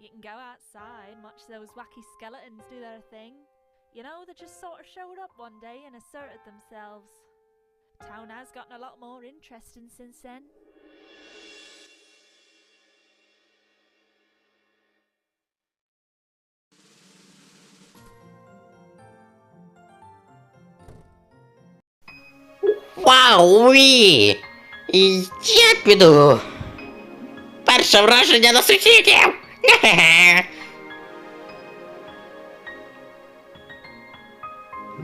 You can go outside and watch those wacky skeletons do their thing. You know, they just sort of showed up one day and asserted themselves. Town has gotten a lot more interesting since then. Вау! Ві! І Я піду. Перше враження на сусідів!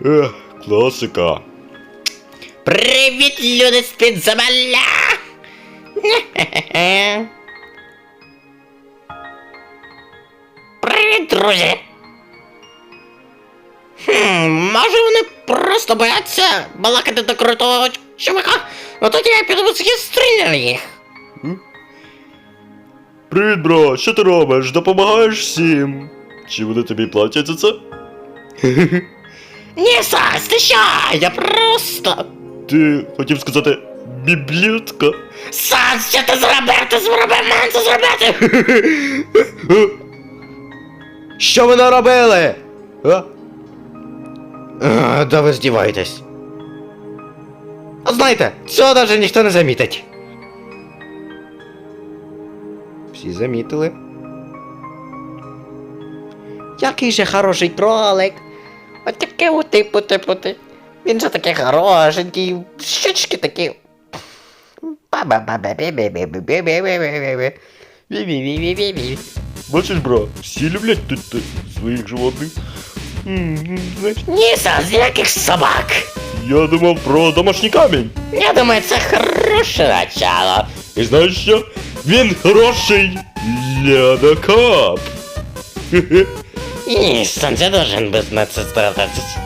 Ех, класика. Привіт, люди з підземелля! Привіт, друзі! Хм, може вони просто бояться балакати до крутого чувака? Тоді я піду з'їстріляю їх. Привіт, бро, що ти робиш? Допомагаєш всім? Чи вони тобі платять за це? Ні, Сас, ти що? Я просто... Ти хотів сказати біблютка? Сас, що ти зробив? Ти зробив мен це зробити! Що ви наробили? А? А, да ви здіваєтесь. А знаєте, цього навіть ніхто не замітить. Всі замітили. Який же хороший кролик. От таке ути, пути-пути. Типу, Він же такий хорошенький, щічки такі. Бачиш, бро, всі люблять тут своїх животних. Ні, з яких собак. Я думав про домашній камінь. Я думаю, це хороше начало. І знаєш що? Він хороший лядокоп. Хе-хе. Ні, Сан, я должен без на це стратитись.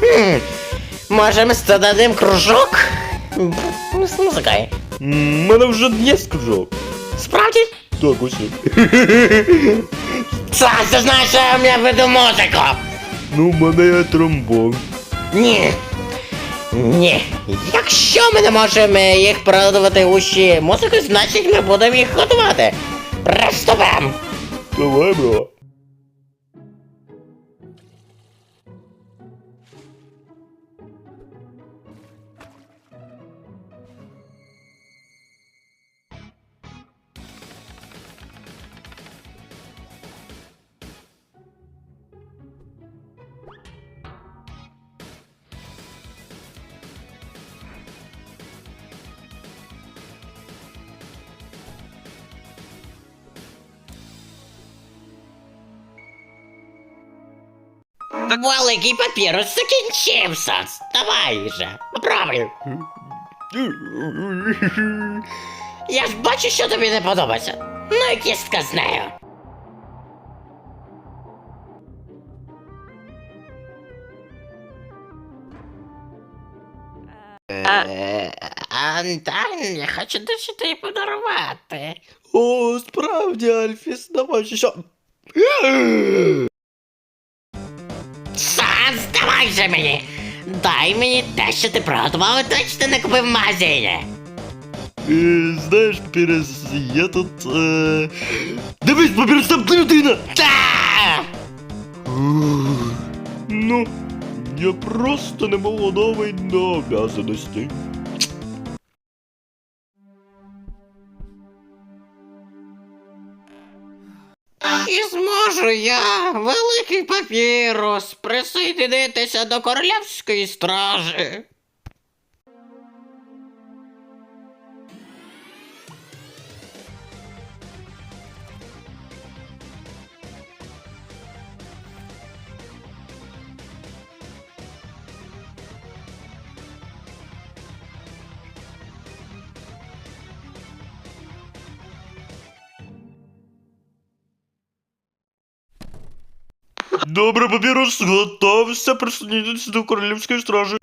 Хм, Може, ми дадим кружок? Ну, з музикою. М, Мене вже є скажок. Справді? Так, ось. Сас, ти знаєш, що я в мене веду музику? Ну, в мене є тромбон. Ні. Ні. Якщо ми не можемо їх продавати уші музикою, значить ми будемо їх готувати. Приступимо. Давай, бро. Великий папірус закінчився. Давай же, попробуй. Я ж бачу, що тобі не подобається. Ну і кістка з нею. Е, Антон, я хочу дещо тобі подарувати. О, справді, Альфіс, давай ще що. Давай же мені! Дай мені те, що ти приготував, і точно не купив в магазині. Е, знаєш, Пірес, я тут. Е... Дивись, Папірес, там людина! Та! Ну, я просто не молодовий на обязаності. І зможу я, великий папірус, присоединитися до королівської стражі. Добре, Папірус, готовся присоединитися до королівської стражі.